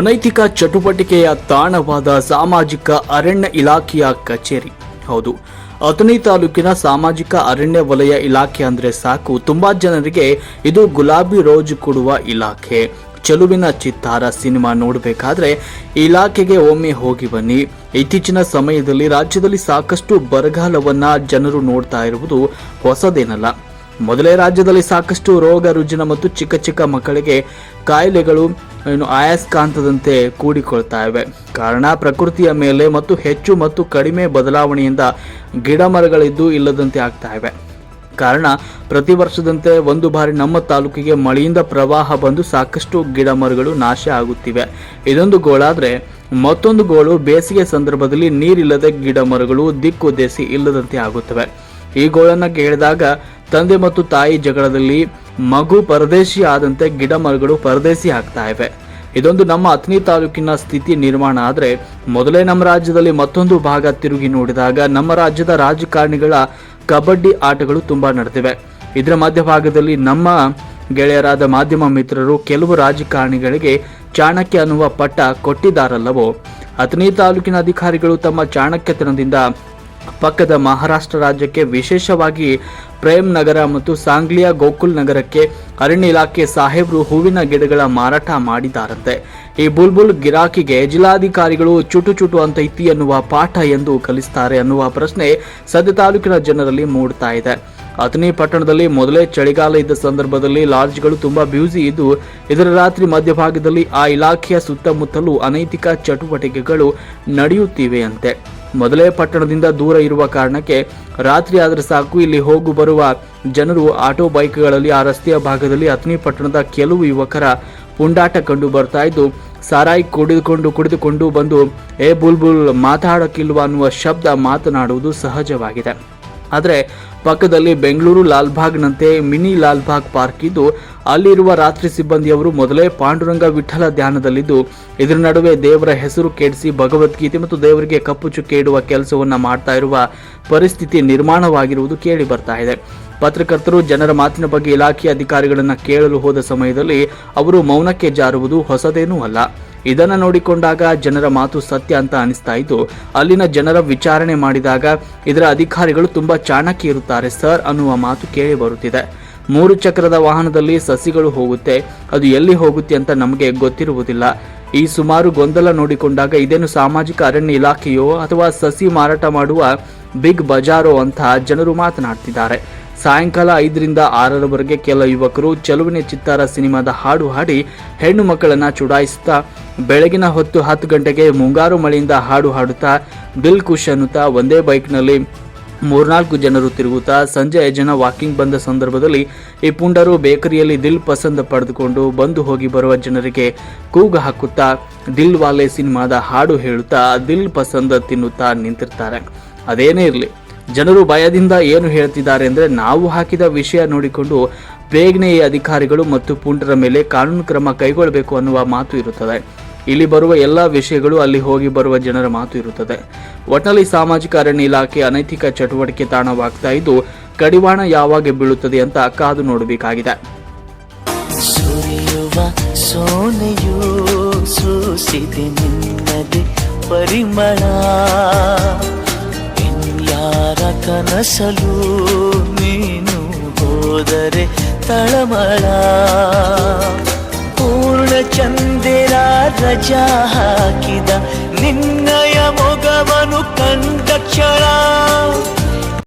ಅನೈತಿಕ ಚಟುವಟಿಕೆಯ ತಾಣವಾದ ಸಾಮಾಜಿಕ ಅರಣ್ಯ ಇಲಾಖೆಯ ಕಚೇರಿ. ಹೌದು, ಅಥಣಿ ತಾಲೂಕಿನ ಸಾಮಾಜಿಕ ಅರಣ್ಯ ವಲಯ ಇಲಾಖೆ ಅಂದ್ರೆ ಸಾಕು. ತುಂಬಾ ಜನರಿಗೆ ಇದು ಗುಲಾಬಿ ರೋಜ್ ಕೊಡುವ ಇಲಾಖೆ. ಚೆಲುವಿನ ಚಿತ್ತಾರ ಸಿನಿಮಾ ನೋಡಬೇಕಾದ್ರೆ ಇಲಾಖೆಗೆ ಒಮ್ಮೆ ಹೋಗಿ ಬನ್ನಿ. ಇತ್ತೀಚಿನ ಸಮಯದಲ್ಲಿ ರಾಜ್ಯದಲ್ಲಿ ಸಾಕಷ್ಟು ಬರಗಾಲವನ್ನ ಜನರು ನೋಡ್ತಾ ಇರುವುದು ಹೊಸದೇನಲ್ಲ. ಮೊದಲೇ ರಾಜ್ಯದಲ್ಲಿ ಸಾಕಷ್ಟು ರೋಗ, ರುಜಿನ ಮತ್ತು ಚಿಕ್ಕ ಚಿಕ್ಕ ಮಕ್ಕಳಿಗೆ ಕಾಯಿಲೆಗಳು, ಏನು, ಆಯಾಸ್ಕಾಂತದಂತೆ ಕೂಡಿಕೊಳ್ತಾ ಇವೆ. ಕಾರಣ, ಪ್ರಕೃತಿಯ ಮೇಲೆ ಮತ್ತು ಹೆಚ್ಚು ಮತ್ತು ಕಡಿಮೆ ಬದಲಾವಣೆಯಿಂದ ಗಿಡ ಮರಗಳಿದ್ದು ಇಲ್ಲದಂತೆ ಆಗ್ತಾ ಇವೆ. ಕಾರಣ, ಪ್ರತಿ ವರ್ಷದಂತೆ ಒಂದು ಬಾರಿ ನಮ್ಮ ತಾಲೂಕಿಗೆ ಮಳೆಯಿಂದ ಪ್ರವಾಹ ಬಂದು ಸಾಕಷ್ಟು ಗಿಡ ಮರಗಳು ನಾಶ ಆಗುತ್ತಿವೆ. ಇದೊಂದು ಗೋಳಾದರೆ, ಮತ್ತೊಂದು ಗೋಳು ಬೇಸಿಗೆ ಸಂದರ್ಭದಲ್ಲಿ ನೀರಿಲ್ಲದೆ ಗಿಡ ಮರಗಳು ದಿಕ್ಕು ದೇಸಿ ಇಲ್ಲದಂತೆ ಆಗುತ್ತವೆ. ಈ ಗೋಳನ್ನ ಕೇಳಿದಾಗ ತಂದೆ ಮತ್ತು ತಾಯಿ ಜಗಳದಲ್ಲಿ ಮಗು ಪರದೇಶಿ ಆದಂತೆ ಗಿಡ ಮರಗಳು ಪರದೇಶಿ ಆಗ್ತಾ ಇವೆ. ಇದೊಂದು ನಮ್ಮ ಅಥಣಿ ತಾಲೂಕಿನ ಸ್ಥಿತಿ ನಿರ್ಮಾಣ ಆದರೆ ಮೊದಲೇ ನಮ್ಮ ರಾಜ್ಯದಲ್ಲಿ ಮತ್ತೊಂದು ಭಾಗ ತಿರುಗಿ ನೋಡಿದಾಗ ನಮ್ಮ ರಾಜ್ಯದ ರಾಜಕಾರಣಿಗಳ ಕಬಡ್ಡಿ ಆಟಗಳು ತುಂಬಾ ನಡೆದಿವೆ. ಇದರ ಮಧ್ಯಭಾಗದಲ್ಲಿ ನಮ್ಮ ಗೆಳೆಯರಾದ ಮಾಧ್ಯಮ ಮಿತ್ರರು ಕೆಲವು ರಾಜಕಾರಣಿಗಳಿಗೆ ಚಾಣಕ್ಯ ಅನ್ನುವ ಪಟ್ಟ ಕೊಟ್ಟಿದ್ದಾರಲ್ಲವೋ? ಅಥಣಿ ತಾಲೂಕಿನ ಅಧಿಕಾರಿಗಳು ತಮ್ಮ ಚಾಣಕ್ಯತನದಿಂದ ಪಕ್ಕದ ಮಹಾರಾಷ್ಟ್ರ ರಾಜ್ಯಕ್ಕೆ ವಿಶೇಷವಾಗಿ ಪ್ರೇಮ್ ನಗರ ಮತ್ತು ಸಾಂಗ್ಲಿಯ ಗೋಕುಲ್ ನಗರಕ್ಕೆ ಅರಣ್ಯ ಇಲಾಖೆ ಸಾಹೇಬ್ರು ಹೂವಿನ ಗಿಡಗಳ ಮಾರಾಟ ಮಾಡಿದ್ದಾರಂತೆ ಈ ಬುಲ್ಬುಲ್ ಗಿರಾಕಿಗೆ ಜಿಲ್ಲಾಧಿಕಾರಿಗಳು ಚುಟು ಚುಟು ಅಂತ ಇತ್ತಿ ಎನ್ನುವ ಪಾಠ ಎಂದು ಕಲಿಸ್ತಾರೆ ಅನ್ನುವ ಪ್ರಶ್ನೆ ಸದ್ಯ ತಾಲೂಕಿನ ಜನರಲ್ಲಿ ಮೂಡ್ತಾ ಇದೆ. ಅಥಣಿ ಪಟ್ಟಣದಲ್ಲಿ ಮೊದಲೇ ಚಳಿಗಾಲ ಇದ್ದ ಸಂದರ್ಭದಲ್ಲಿ ಲಾಡ್ಜ್ಗಳು ತುಂಬಾ ಬ್ಯೂಸಿ ಇದ್ದು, ಇದರ ರಾತ್ರಿ ಮಧ್ಯಭಾಗದಲ್ಲಿ ಆ ಇಲಾಖೆಯ ಸುತ್ತಮುತ್ತಲೂ ಅನೈತಿಕ ಚಟುವಟಿಕೆಗಳು ನಡೆಯುತ್ತಿವೆಯಂತೆ. ಮೊದಲೇ ಪಟ್ಟಣದಿಂದ ದೂರ ಇರುವ ಕಾರಣಕ್ಕೆ ರಾತ್ರಿ ಆದರೆ ಸಾಕು, ಇಲ್ಲಿ ಹೋಗು ಬರುವ ಜನರು ಆಟೋ ಬೈಕ್ಗಳಲ್ಲಿ ಆ ರಸ್ತೆಯ ಭಾಗದಲ್ಲಿ ಅಥಣಿ ಪಟ್ಟಣದ ಕೆಲವು ಯುವಕರ ಪುಂಡಾಟ ಕಂಡು ಬರ್ತಾ ಇದ್ದು, ಸಾರಾಯಿ ಕುಡಿದುಕೊಂಡು ಕುಡಿದುಕೊಂಡು ಬಂದು, ಏ ಬುಲ್ಬುಲ್, ಮಾತಾಡೋಕ್ಕಿಲ್ವಾ ಅನ್ನುವ ಶಬ್ದ ಮಾತನಾಡುವುದು ಸಹಜವಾಗಿದೆ. ಆದರೆ ಪಕ್ಕದಲ್ಲಿ ಬೆಂಗಳೂರು ಲಾಲ್ಬಾಗ್ನಂತೆ ಮಿನಿ ಲಾಲ್ಬಾಗ್ ಪಾರ್ಕ್ ಇದ್ದು, ಅಲ್ಲಿರುವ ರಾತ್ರಿ ಸಿಬ್ಬಂದಿಯವರು ಮೊದಲೇ ಪಾಂಡುರಂಗ ವಿಠಲ ಧ್ಯಾನದಲ್ಲಿದ್ದು, ಇದರ ನಡುವೆ ದೇವರ ಹೆಸರು ಕೆಡಿಸಿ ಭಗವದ್ಗೀತೆ ಮತ್ತು ದೇವರಿಗೆ ಕಪ್ಪು ಚುಕ್ಕೆ ಇಡುವ ಕೆಲಸವನ್ನು ಮಾಡ್ತಾ ಇರುವ ಪರಿಸ್ಥಿತಿ ನಿರ್ಮಾಣವಾಗಿರುವುದು ಕೇಳಿ ಬರ್ತಾ ಇದೆ. ಪತ್ರಕರ್ತರು ಜನರ ಮಾತಿನ ಬಗ್ಗೆ ಇಲಾಖೆಯ ಅಧಿಕಾರಿಗಳನ್ನು ಕೇಳಲು ಹೋದ ಸಮಯದಲ್ಲಿ, ಅವರು ಮೌನಕ್ಕೆ ಜಾರುವುದು ಹೊಸದೇನೂ ಅಲ್ಲ. ಇದನ್ನ ನೋಡಿಕೊಂಡಾಗ ಜನರ ಮಾತು ಸತ್ಯ ಅಂತ ಅನಿಸ್ತಾ ಇದ್ದು ಅಲ್ಲಿನ ಜನರ ವಿಚಾರಣೆ ಮಾಡಿದಾಗ ಇದರ ಅಧಿಕಾರಿಗಳು ತುಂಬಾ ಚಾಣಕ್ಯ ಇರುತ್ತಾರೆ, ಸರ್ ಅನ್ನುವ ಮಾತು ಕೇಳಿ ಬರುತ್ತಿದೆ. ಮೂರು ಚಕ್ರದ ವಾಹನದಲ್ಲಿ ಸಸಿಗಳು ಹೋಗುತ್ತೆ. ಅದು ಎಲ್ಲಿ ಹೋಗುತ್ತೆ ಅಂತ ನಮಗೆ ಗೊತ್ತಿರುವುದಿಲ್ಲ. ಈ ಸುಮಾರು ಗೊಂದಲ ನೋಡಿಕೊಂಡಾಗ ಇದೇನು ಸಾಮಾಜಿಕ ಅರಣ್ಯ ಇಲಾಖೆಯೋ ಅಥವಾ ಸಸಿ ಮಾರಾಟ ಮಾಡುವ ಬಿಗ್ ಬಜಾರೋ ಅಂತ ಜನರು ಮಾತನಾಡ್ತಿದ್ದಾರೆ. ಸಾಯಂಕಾಲ ಐದರಿಂದ ಆರರವರೆಗೆ ಕೆಲ ಯುವಕರು ಚೆಲುವಿನ ಚಿತ್ತಾರ ಸಿನಿಮಾದ ಹಾಡು ಹಾಡಿ ಹೆಣ್ಣು ಮಕ್ಕಳನ್ನು ಚುಡಾಯಿಸುತ್ತಾ ಬೆಳಗಿನ ಹೊತ್ತು ಹತ್ತು ಗಂಟೆಗೆ ಮುಂಗಾರು ಮಳೆಯಿಂದ ಹಾಡು ಹಾಡುತ್ತಾ ದಿಲ್ ಖುಷ್ ಅನ್ನುತ್ತಾ ಒಂದೇ ಬೈಕ್ನಲ್ಲಿ ಮೂರ್ನಾಲ್ಕು ಜನರು ತಿರುಗುತ್ತಾ ಸಂಜೆ ಜನ ವಾಕಿಂಗ್ ಬಂದ ಸಂದರ್ಭದಲ್ಲಿ ಈ ಪುಂಡರು ಬೇಕರಿಯಲ್ಲಿ ದಿಲ್ ಪಸಂದ ಪಡೆದುಕೊಂಡು ಬಂದು ಹೋಗಿ ಬರುವ ಜನರಿಗೆ ಕೂಗು ಹಾಕುತ್ತಾ ದಿಲ್ ವಾಲೆ ಸಿನಿಮಾದ ಹಾಡು ಹೇಳುತ್ತಾ ದಿಲ್ ಪಸಂದ ತಿನ್ನುತ್ತಾ ನಿಂತಿರ್ತಾರೆ. ಅದೇನೇ ಇರಲಿ. ಜನರು ಭಯದಿಂದ ಏನು ಹೇಳ್ತಿದ್ದಾರೆ ಅಂದರೆ ನಾವು ಹಾಕಿದ ವಿಷಯ ನೋಡಿಕೊಂಡು ಬೇಗನೆ ಅಧಿಕಾರಿಗಳು ಮತ್ತು ಪುಂಡರ ಮೇಲೆ ಕಾನೂನು ಕ್ರಮ ಕೈಗೊಳ್ಳಬೇಕು ಅನ್ನುವ ಮಾತು ಇರುತ್ತದೆ. ಇಲ್ಲಿ ಬರುವ ಎಲ್ಲ ವಿಷಯಗಳು ಅಲ್ಲಿ ಹೋಗಿ ಬರುವ ಜನರ ಮಾತು ಇರುತ್ತದೆ. ಒಟ್ನಲ್ಲಿ ಸಾಮಾಜಿಕ ಅರಣ್ಯ ಇಲಾಖೆ ಅನೈತಿಕ ಚಟುವಟಿಕೆ ತಾಣವಾಗ್ತಾ ಇದ್ದು, ಕಡಿವಾಣ ಯಾವಾಗ ಬೀಳುತ್ತದೆ ಅಂತ ಕಾದು ನೋಡಬೇಕಾಗಿದೆ. ಪರಿಮಳ. ಕನಸಲು ನೀನು ಹೋದರೆ ತಳಮಳ. ಪೂರ್ಣ ಚಂದಿರ ರಜಾ ಹಾಕಿದ ನಿನ್ನಯ ಮೊಗವನು ಕಂಡ ಕ್ಷಣ.